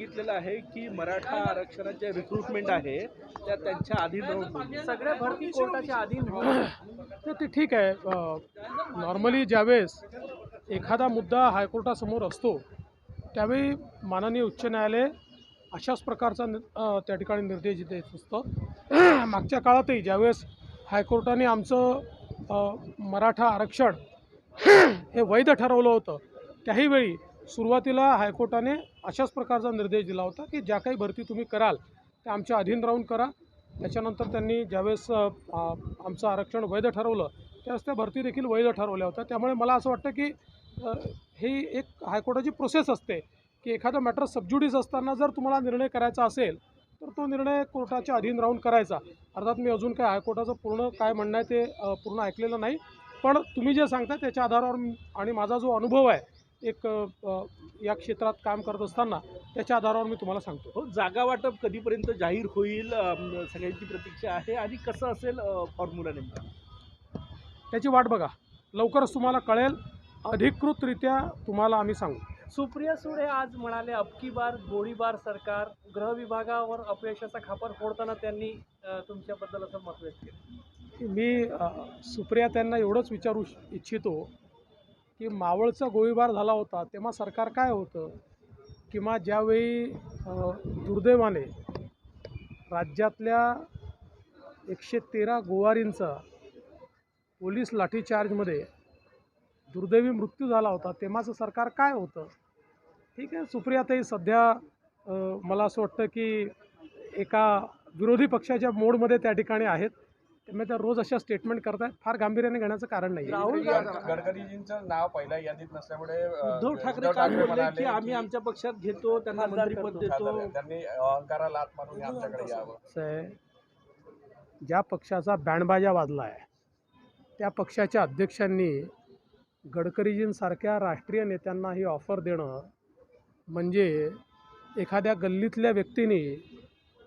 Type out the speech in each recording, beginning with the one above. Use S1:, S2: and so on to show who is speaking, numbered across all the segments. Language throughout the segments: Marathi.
S1: सांगितलेलं आहे की मराठा आरक्षणाचे रिक्रुटमेंट आहे. त्या त्यांच्या होईल.
S2: सगळ्या भरती कोर्टाच्या
S3: तर ते ठीक आहे. नॉर्मली ज्यावेळेस एखादा मुद्दा हायकोर्टासमोर असतो त्यावेळी माननीय उच्च न्यायालय अशाच प्रकारचा त्या ठिकाणी निर्देश देत असतं. मागच्या काळातही ज्यावेळेस हायकोर्टाने आमचं मराठा आरक्षण हे वैध ठरवलं होतं त्याही वेळी सुरुवातीला हायकोर्टाने अशाच प्रकारचा निर्देश दिला होता की ज्या काही भरती तुम्ही कराल त्या आमच्या अधीन राहून करा. त्याच्यानंतर त्यांनी ज्यावेळेस आमचं आरक्षण वैध ठरवलं त्यावेळेस त्या भरती देखील वैध ठरवल्या होत्या. त्यामुळे मला असं वाटतं की ही एक हायकोर्टाची प्रोसेस असते की एखादं मॅटर सबज्युडीज असताना जर तुम्हाला निर्णय करायचा असेल तर तो निर्णय कोर्टाच्या अधीन राहून करायचा. अर्थात मी अजून काय हायकोर्टाचं पूर्ण काय म्हणणं आहे ते पूर्ण ऐकलेलं नाही. पण तुम्ही जे सांगता त्याच्या आधारावर आणि माझा जो अनुभव आहे एक या क्षेत्रात काम करत असताना त्याच्या आधारावर मी तुम्हाला सांगतो.
S1: हो जागा वाटप कधीपर्यंत जाहीर होईल सगळ्यांची प्रतीक्षा आहे आणि कसं असेल फॉर्म्युला नेमका?
S3: त्याची वाट बघा. लवकरच तुम्हाला कळेल. अधिकृतरित्या तुम्हाला आम्ही सांगू.
S2: सुप्रिया सुळे आज म्हणाले अबकी बार गोळीबार सरकार. गृह विभागावर अपयशाचा खापर फोडताना त्यांनी तुमच्याबद्दल असं मत व्यक्त केलं.
S3: मी सुप्रिया त्यांना एवढंच विचारू इच्छितो की मावळचा गोळीबार झाला होता तेव्हा सरकार काय होतं? किंवा ज्यावेळी दुर्दैवाने राज्यातल्या एकशे तेरा गोवारींचा पोलीस लाठीचार्जमध्ये दुर्दैवी मृत्यू झाला होता तेव्हाचं सरकार काय होतं? ठीक आहे सुप्रियाताई सध्या मला असं वाटतं की एका विरोधी पक्षाच्या मोडमध्ये त्या ठिकाणी आहेत. त्या रोज अशा स्टेटमेंट करतायत फार गांभीर्याने घेण्याचं कारण नाही
S2: राहुल
S4: गड- गडकरीजींचं नाव पहिल्या यादीत नसल्यामुळे
S1: उद्धव ठाकरे काल बोलले
S4: म्हणाले
S1: की आम्ही आमच्या पक्षात घेतो त्यांना मंत्रीपद. देतो.
S4: त्यांनी अहंकाराला हात मारून आमच्याकडे यावं.
S3: ज्या पक्षाचा बँडबाजा वाजला आहे त्या पक्षाच्या अध्यक्षांनी गडकरीजींसारख्या राष्ट्रीय नेत्यांना ही ऑफर देणं म्हणजे एखाद्या गल्लीतल्या व्यक्तीने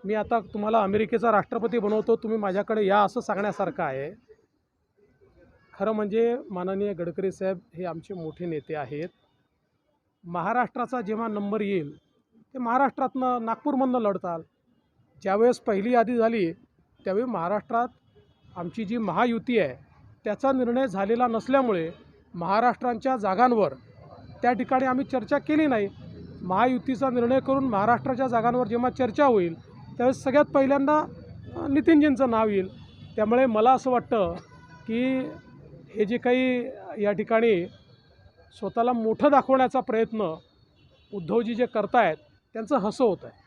S3: मी आता तुम्हाला अमेरिकेचा राष्ट्रपती बनवतो तुम्ही माझ्याकडे या असं सांगण्यासारखं आहे. खरं म्हणजे माननीय गडकरी साहेब हे आमचे मोठे नेते आहेत. महाराष्ट्राचा जेव्हा नंबर येईल ते महाराष्ट्रातनं नागपूरमधनं लढताल. ज्यावेळेस पहिली यादी झाली त्यावेळी महाराष्ट्रात आमची जी महायुती आहे त्याचा निर्णय झालेला नसल्यामुळे महाराष्ट्रांच्या जागांवर त्या ठिकाणी आम्ही चर्चा केली नाही. महायुतीचा निर्णय करून महाराष्ट्राच्या जागांवर जेव्हा चर्चा होईल त्यावेळेस सगळ्यात पहिल्यांदा नितीनजींचं नाव येईल. त्यामुळे मला असं वाटतं की हे जे काही या ठिकाणी स्वतःला मोठं दाखवण्याचा प्रयत्न उद्धवजी जे करतायत त्यांचं हसं होत आहे